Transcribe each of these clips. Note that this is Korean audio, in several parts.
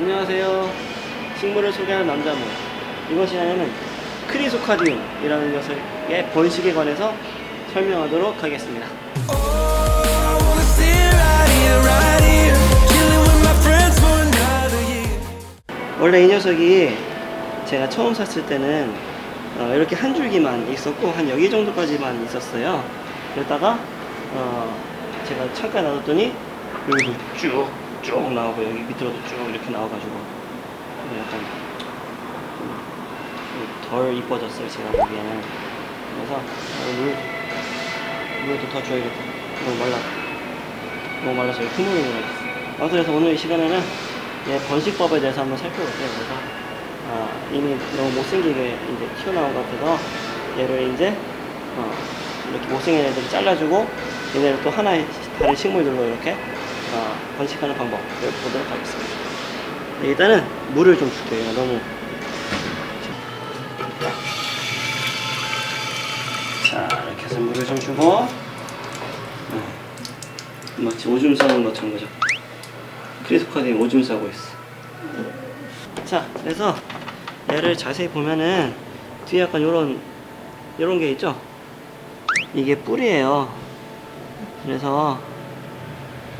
안녕하세요. 식물을 소개하는 남자문. 이번 시간에는 크리소카디움이라는 녀석의 번식에 관해서 설명하도록 하겠습니다. 원래 이 녀석이 제가 처음 샀을 때는 어, 이렇게 한 줄기만 있었고 한 여기 정도까지만 있었어요. 그러다가 어, 제가 창가에 놔뒀더니 여기도 쭉 쭉 나오고 여기 밑으로도 쭉 이렇게 나와가지고 약간 좀덜 이뻐졌어요 제가 보기에는. 그래서 어, 물 물도 더 줘야겠다. 너무 말라 너무 말라서 흐물흐물 해졌어. 아무튼 그래서 오늘 이 시간에는 얘 번식법에 대해서 한번 살펴볼게요. 그래서 아, 이미 너무 못생기게 이제 튀어나온 것 같아서 얘를 이제 어, 이렇게 못생긴 애들 잘라주고 얘네를 또 하나의 다른 식물들로 이렇게 어, 번식하는 방법을 보도록 하겠습니다. 네, 일단은 물을 좀 줄게요. 너무 자 이렇게 해서 물을 좀 주고 네. 마치 오줌 싸는 것처럼 그죠? 크리스카디 오줌 싸고 있어. 자, 그래서 얘를 자세히 보면은 뒤에 약간 요런 요런 게 있죠? 이게 뿌리예요. 그래서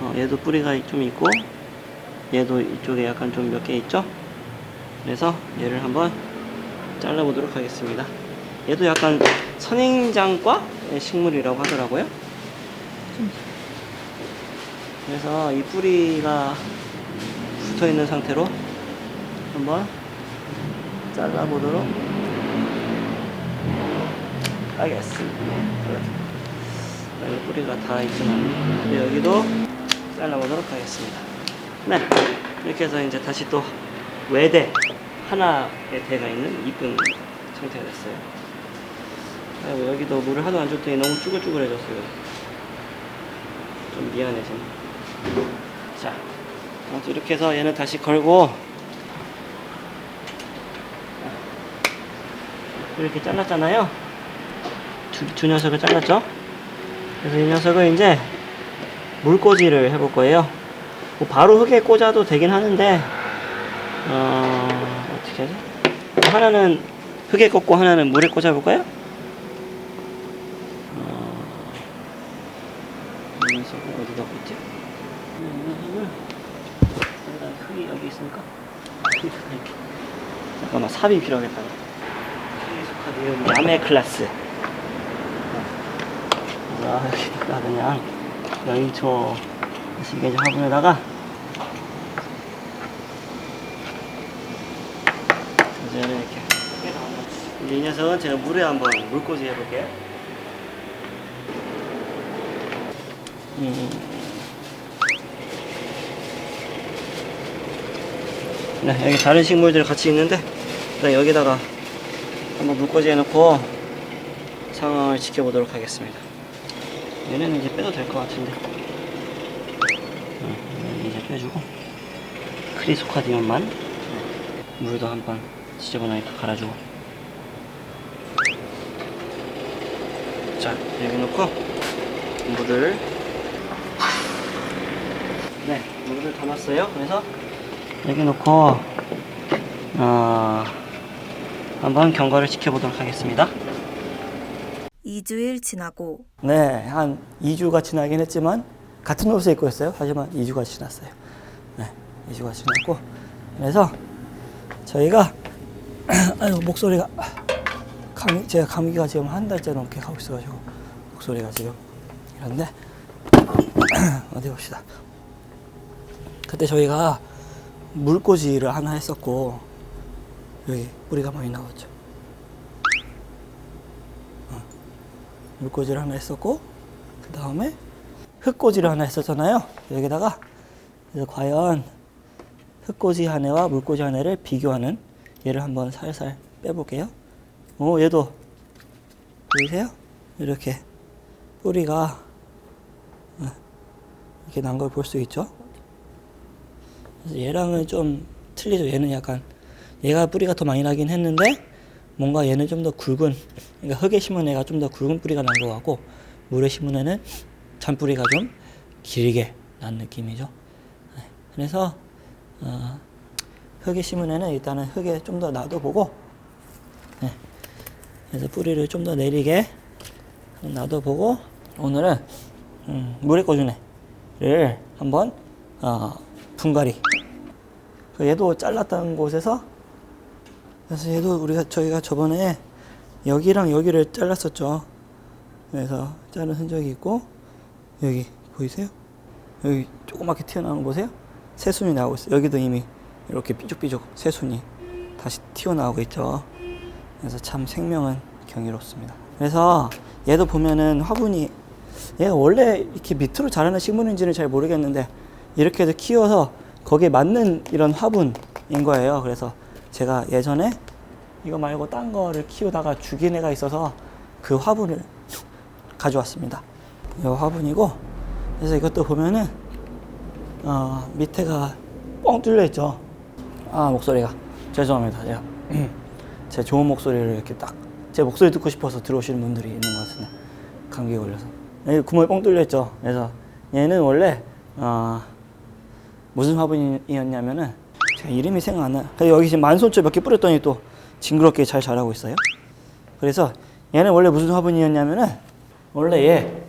어, 얘도 뿌리가 좀 있고 얘도 이쪽에 약간 좀 몇 개 있죠? 그래서 얘를 한번 잘라보도록 하겠습니다. 얘도 약간 선행장과 식물이라고 하더라고요. 그래서 이 뿌리가 붙어 있는 상태로 한번 잘라보도록 하겠습니다. 여기 뿌리가 다 있지만 네, 여기도 잘라보도록 하겠습니다. 네, 이렇게 해서 이제 다시 또 외대 하나의 대가 있는 이쁜 상태가 됐어요. 아이고, 여기도 물을 하도 안 줬더니 너무 쭈글쭈글해졌어요. 좀 미안해 지금. 자, 아무튼 이렇게 해서 얘는 다시 걸고 이렇게 잘랐잖아요. 두, 두 녀석을 잘랐죠? 그래서 이 녀석을 이제 물꽂이를 해볼 거예요. 뭐 바로 흙에 꽂아도 되긴 하는데 어, 어떻게 하지? 하나는 흙에 꽂고 하나는 물에 꽂아볼까요? 어, 여기 이렇게 잠깐만 삽이 필요하겠다. 크리스카디움 야매 클라스. 자 여기다가 그냥 여인초 시계지 화분에다가 이제는 이렇게 이 녀석은 제가 물에 한번 물꽂이 해볼게요. 음. 네, 여기 다른 식물들 같이 있는데 일단 여기다가 한번 물꽂이 해놓고 상황을 지켜보도록 하겠습니다. 얘는 이제 빼도 될 것 같은데. 어, 얘는 이제 빼주고. 크리소카디움만. 네, 물도 한 번 지저분하게 다 갈아주고. 자 여기 놓고 물을. 네 물을 담았어요. 그래서 여기 놓고 어, 한번 경과를 지켜보도록 하겠습니다. 2주일 지나고 네, 한 2주가 지나긴 했지만 같은 옷을 입고 있어요. 하지만 2주가 지났어요. 네, 2주가 지났고 그래서 저희가 아유 목소리가 감기 제가 감기가 지금 한 달째 넘게 가고 있어가지고 목소리가 지금 이런데 어디 봅시다. 그때 저희가 물꽂이를 하나 했었고 여기 뿌리가 많이 나왔죠. 물꽂이를 하나 했었고 그 다음에 흙꽂이를 하나 했었잖아요. 여기다가 과연 흙꽂이 한 애와 물꽂이 한 애를 비교하는 얘를 한번 살살 빼볼게요. 오 얘도 보이세요? 이렇게 뿌리가 어, 이렇게 난 걸 볼 수 있죠. 얘랑은 좀 틀리죠. 얘는 약간 얘가 뿌리가 더 많이 나긴 했는데 뭔가 얘는 좀 더 굵은 그러니까 흙에 심은 애가 좀 더 굵은 뿌리가 난 것 같고 물에 심은 애는 잔뿌리가 좀 길게 난 느낌이죠. 네. 그래서 어, 흙에 심은 애는 일단은 흙에 좀 더 놔둬보고 네. 그래서 뿌리를 좀 더 내리게 놔둬보고 오늘은 음, 물에 꺼준 애를 한번 어, 분갈이 그 얘도 잘랐던 곳에서 그래서 얘도 우리가 저희가 저번에 여기랑 여기를 잘랐었죠. 그래서 자른 흔적이 있고 여기 보이세요? 여기 조그맣게 튀어나오는 거 보세요? 새순이 나오고 있어요. 여기도 이미 이렇게 삐죽삐죽 새순이 다시 튀어나오고 있죠. 그래서 참 생명은 경이롭습니다. 그래서 얘도 보면은 화분이 얘가 원래 이렇게 밑으로 자라는 식물인지는 잘 모르겠는데 이렇게 해서 키워서 거기에 맞는 이런 화분인 거예요. 그래서 제가 예전에 이거 말고 딴 거를 키우다가 죽인 애가 있어서 그 화분을 가져왔습니다. 이 화분이고 그래서 이것도 보면은 어, 밑에가 뻥 뚫려 있죠. 아 목소리가 죄송합니다. 제가 제 좋은 목소리를 이렇게 딱 제 목소리 듣고 싶어서 들어오시는 분들이 있는 것 같은데 감기에 걸려서 여기 구멍이 뻥 뚫려 있죠. 그래서 얘는 원래 어, 무슨 화분이었냐면은 제가 이름이 생각 안 나. 여기 지금 만손초 몇 개 뿌렸더니 또 징그럽게 잘 자라고 있어요. 그래서 얘는 원래 무슨 화분이었냐면은 원래 얘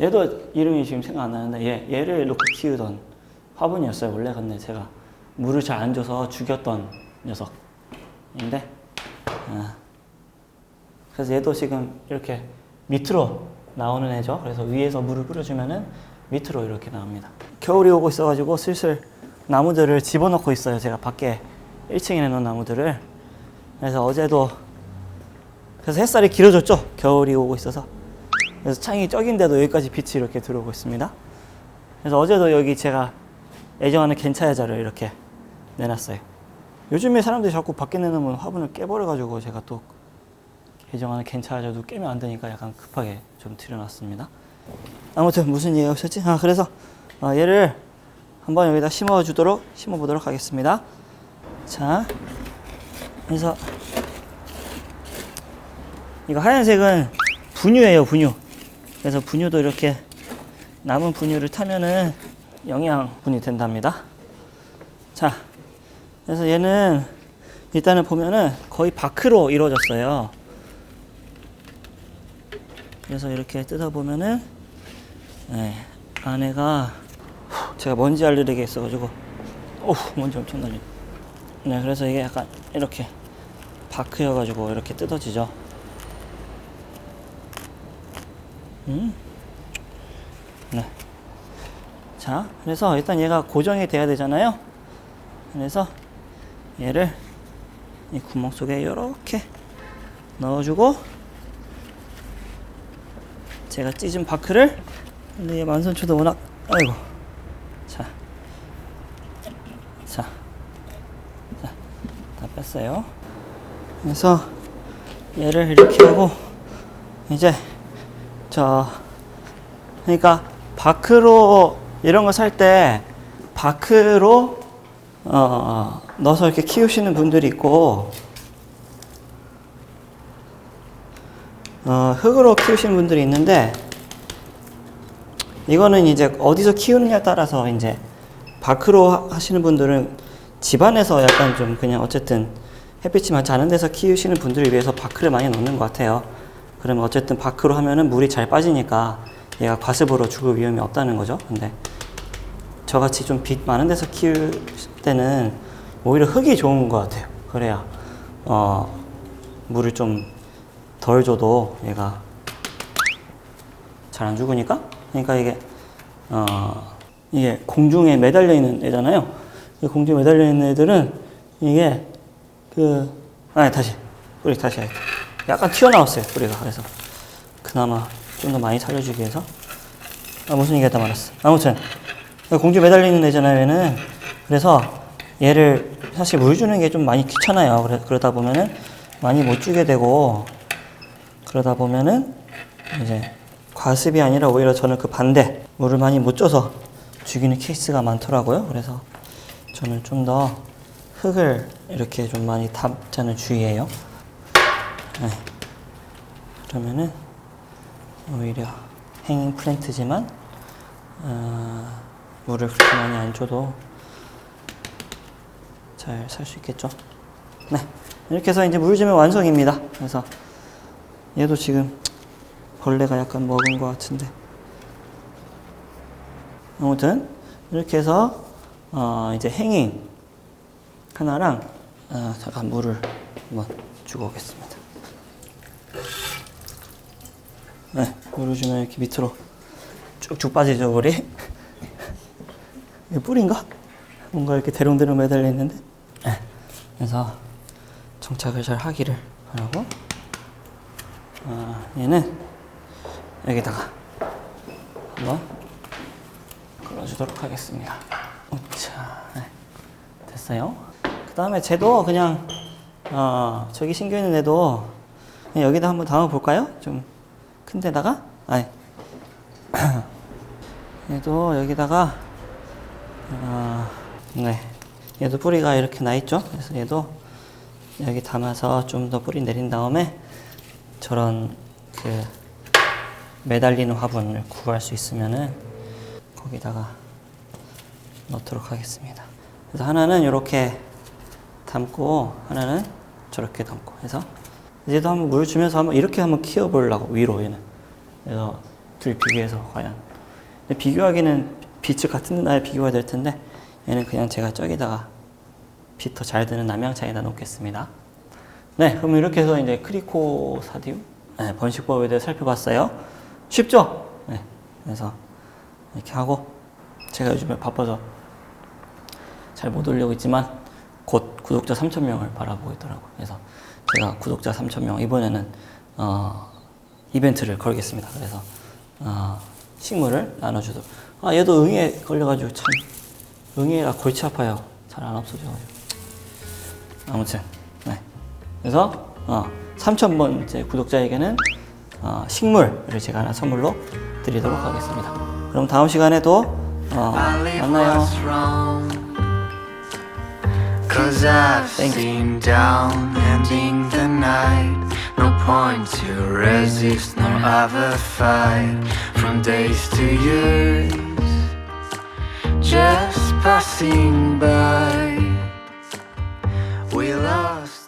얘도 이름이 지금 생각 안 나는데 얘 얘를 놓고 키우던 화분이었어요. 원래 근데 제가 물을 잘 안 줘서 죽였던 녀석인데 아, 그래서 얘도 지금 이렇게 밑으로 나오는 애죠. 그래서 위에서 물을 뿌려주면은 밑으로 이렇게 나옵니다. 겨울이 오고 있어가지고 슬슬 나무들을 집어넣고 있어요. 제가 밖에 1층에 내놓은 나무들을. 그래서 어제도 그래서 햇살이 길어졌죠. 겨울이 오고 있어서. 그래서 창이 적인데도 여기까지 빛이 이렇게 들어오고 있습니다. 그래서 어제도 여기 제가 애정하는 겐차야자를 이렇게 내놨어요. 요즘에 사람들이 자꾸 밖에 내놓으면 화분을 깨버려가지고 제가 또 애정하는 겐차야자도 깨면 안 되니까 약간 급하게 좀 들여놨습니다. 아무튼 무슨 얘기였었지? 아 그래서 어, 얘를 한번 여기다 심어 주도록 심어 보도록 하겠습니다. 자, 그래서 이거 하얀색은 분유예요, 분유. 그래서 분유도 이렇게 남은 분유를 타면은 영양분이 된답니다. 자, 그래서 얘는 일단은 보면은 거의 바크로 이루어졌어요. 그래서 이렇게 뜯어 보면은 네, 안에가 제가 먼지 알레르기가 있어가지고 오 먼지 엄청 나네. 네, 그래서 이게 약간 이렇게 바크여가지고 이렇게 뜯어지죠. 음. 네. 자, 그래서 일단 얘가 고정이 돼야 되잖아요. 그래서 얘를 이 구멍 속에 이렇게 넣어주고 제가 찢은 바크를 근데 얘 만선초도 워낙 아이고 자, 자, 자, 다 뺐어요. 그래서 얘를 이렇게 하고 이제 저 그러니까 바크로 이런 거 살 때 바크로 어, 넣어서 이렇게 키우시는 분들이 있고 어, 흙으로 키우시는 분들이 있는데 이거는 이제 어디서 키우느냐에 따라서 이제 하- 하시는 분들은 집안에서 약간 좀 그냥 어쨌든 햇빛이 많지 않은 데서 키우시는 분들을 위해서 바크를 많이 넣는 것 같아요. 그러면 어쨌든 바크로 하면은 물이 잘 빠지니까 얘가 과습으로 죽을 위험이 없다는 거죠. 근데 저같이 좀 빛 많은 데서 키울 때는 오히려 흙이 좋은 것 같아요. 그래야 어, 물을 좀 덜 줘도 얘가 잘 안 죽으니까. 그러니까 이게 어, 이게 공중에 매달려 있는 애잖아요. 이 공중에 매달려 있는 애들은 이게 그 아니 다시 뿌리 다시 해야겠다. 약간 튀어나왔어요 뿌리가 그래서 그나마 좀 더 많이 살려주기 위해서 아 무슨 얘기하다 말았어. 아무튼 공중에 매달려 있는 애잖아요 얘는 그래서 얘를 사실 물 주는 게 좀 많이 귀찮아요. 그래, 그러다 보면은 많이 못 주게 되고 그러다 보면은 이제 과습이 아니라 오히려 저는 그 반대 물을 많이 못 줘서 죽이는 케이스가 많더라고요. 그래서 저는 좀 더 흙을 이렇게 좀 많이 담자는 주의예요. 네. 그러면은 오히려 행잉 플랜트지만 어, 물을 그렇게 많이 안 줘도 잘 살 수 있겠죠. 네. 이렇게 해서 이제 물 주면 완성입니다. 그래서 얘도 지금 벌레가 약간 먹은 것 같은데. 아무튼 이렇게 해서 어 이제 행잉 하나랑 어 잠깐 물을 한번 주고 오겠습니다. 네, 물을 주면 이렇게 밑으로 쭉쭉 빠지죠 물이. 이게 뿔인가? 뭔가 이렇게 대롱대롱 매달려 있는데. 네, 그래서 정착을 잘 하기를 바라고. 아, 얘는 여기다가 한번 걸어주도록 하겠습니다. 자, 네, 됐어요. 그 다음에 쟤도 그냥 어, 저기 신겨 있는 애도 여기다 한번 담아 볼까요? 좀 큰 데다가, 아니, 얘도 여기다가 어, 네, 얘도 뿌리가 이렇게 나 있죠. 그래서 얘도 여기 담아서 좀 더 뿌리 내린 다음에 저런 그 매달리는 화분을 구할 수 있으면은 거기다가 넣도록 하겠습니다. 그래서 하나는 이렇게 담고 하나는 저렇게 담고 해서 이제도 한번 물 주면서 한번 이렇게 한번 키워보려고 위로 얘는 그래서 둘 비교해서 과연 비교하기는 빛을 같은 날에 비교가 될 텐데 얘는 그냥 제가 저기다가 빛 더 잘 드는 남양차에다 놓겠습니다. 네, 그럼 이렇게 해서 이제 크리코 사디움 네, 번식법에 대해 살펴봤어요. 쉽죠? 네, 그래서 이렇게 하고 제가 요즘에 바빠서 잘 못 올리고 있지만 곧 구독자 3,000명을 바라보고 있더라고요. 그래서 제가 구독자 3,000명 이번에는 어, 이벤트를 걸겠습니다. 그래서 어, 식물을 나눠주도록. 아 얘도 응애 걸려가지고 참 응애가 골치 아파요. 잘 안 없어져가지고. 아무튼 네. 그래서 어, 3,000번째 구독자에게는 어, 식물을 제가 하나 선물로 드리도록 하겠습니다. 그럼 다음 시간에 도 어, 만나요. Cause I've seen down ending the night. No point to resist, no other fight. From days to years, just passing by. We lost.